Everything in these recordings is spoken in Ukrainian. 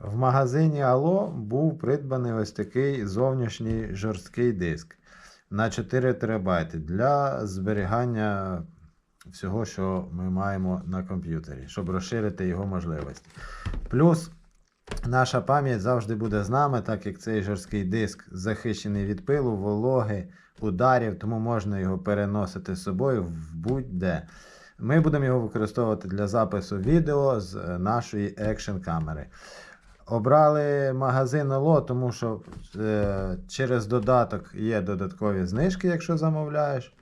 В магазині Ало був придбаний ось такий зовнішній жорсткий диск на 4 терабайти для зберігання всього, що ми маємо на комп'ютері, щоб розширити його можливості. Плюс наша пам'ять завжди буде з нами, так як цей жорсткий диск захищений від пилу, вологи, ударів, тому можна його переносити з собою в будь-де. Ми будемо його використовувати для запису відео з нашої екшн камери. Обрали магазин Ало, тому що е, через додаток є додаткові знижки, якщо замовляєш.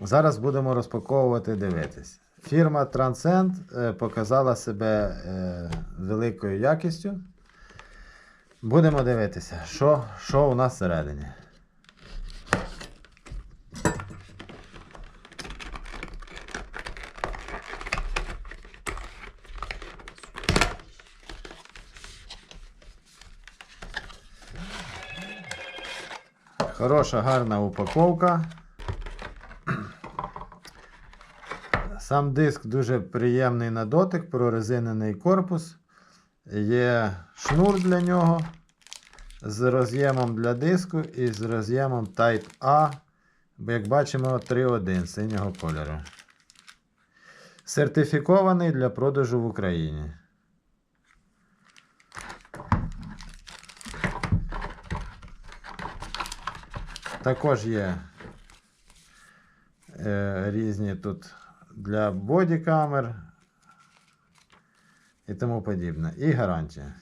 Зараз будемо розпаковувати дивитись. Фірма Transcend е, показала себе е, великою якістю. Будемо дивитися, що, що у нас всередині. Хороша, гарна упаковка. Сам диск дуже приємний на дотик, прорезинений корпус. Є шнур для нього з роз'ємом для диску і з роз'ємом Type-A. Як бачимо, 3.1 синього кольору. Сертифікований для продажу в Україні. Також є е, різні тут для бодікамер і тому подібне. І гарантія.